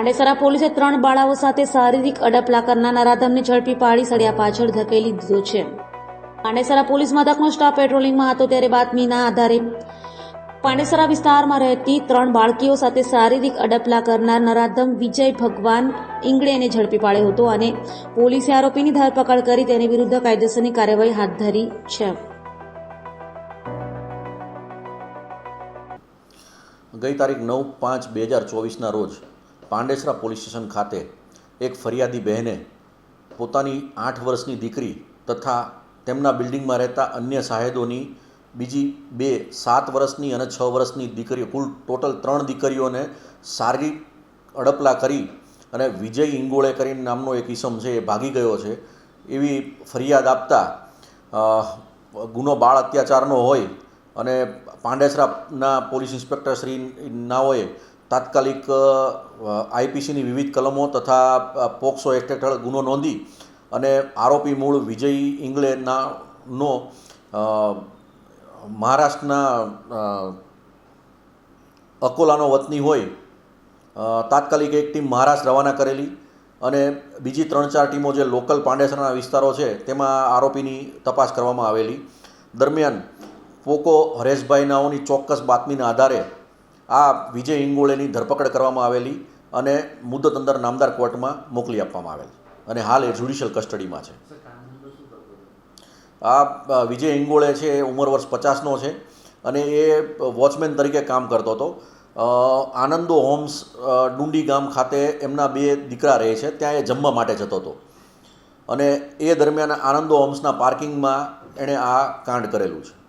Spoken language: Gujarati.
પાંડેસરા પોલીસે ત્રણ બાળાઓ સાથે શારીરિક અડપલા કરનાર નરાધમને ઝડપી પાડી સળિયા પાછળ ધકેલી દીધો છે. પાંડેસરા પોલીસ મથકનો સ્ટાફ પેટ્રોલિંગમાં હતો ત્યારે બાતમીના આધારે પાંડેસરા વિસ્તારમાં રહેતી ત્રણ બાળકીઓ સાથે શારીરિક અડપલા કરનાર નરાધમ વિજય ભગવાન ઇંગળેને ઝડપી પાડ્યો હતો અને પોલીસે આરોપીની ધરપકડ કરી તેની વિરુદ્ધ કાયદેસરની કાર્યવાહી હાથ ધરી છે. ગઈ તારીખ નવ પાંચ બે હજાર ચોવીસના રોજ પાંડેસરા પોલીસ સ્ટેશન ખાતે એક ફરિયાદી બહેને પોતાની આઠ વર્ષની દીકરી તથા તેમના બિલ્ડિંગમાં રહેતા અન્ય સાહેદોની બીજી બે સાત વર્ષની અને છ વર્ષની દીકરીઓ, કુલ ટોટલ ત્રણ દીકરીઓને શારીરિક અડપલા કરી અને વિજય ઇંગોળે કરીને નામનો એક ઈસમ છે એ ભાગી ગયો છે. એવી ફરિયાદ આપતા ગુનો બાળ અત્યાચારનો હોય અને પાંડેસરાના પોલીસ ઇન્સ્પેક્ટર શ્રી નાઓએ તાત્કાલિક આઈપીસીની વિવિધ કલમો તથા પોક્સો એક્ટ હેઠળ ગુનો નોંધી અને આરોપી મૂળ વિજય ઇંગ્લેના નો મહારાષ્ટ્રના અકોલાનો વતની હોય તાત્કાલિક એક ટીમ મહારાષ્ટ્ર રવાના કરેલી અને બીજી ત્રણ ચાર ટીમો જે લોકલ પાંડેસરાના વિસ્તારો છે તેમાં આરોપીની તપાસ કરવામાં આવેલી. દરમિયાન પોકો હરેશભાઈ નાઓની ચોક્કસ બાતમીના આધારે આ વિજય ઇંગોળેની ધરપકડ કરવામાં આવેલી અને મુદત અંદર નામદાર કોર્ટમાં મોકલી આપવામાં આવેલ. અને હાલ એ જ્યુડિશિયલ કસ્ટડીમાં છે. આ વિજય ઇંગોળે છે, એ ઉંમર વર્ષ પચાસનો છે અને એ વોચમેન તરીકે કામ કરતો હતો. આનંદો હોમ્સ ડુંડી ગામ ખાતે એમના બે દીકરા રહે છે, ત્યાં એ જમવા માટે જતો હતો. અને એ દરમિયાન આનંદો હોમ્સના પાર્કિંગમાં એણે આ કાંડ કરેલું છે.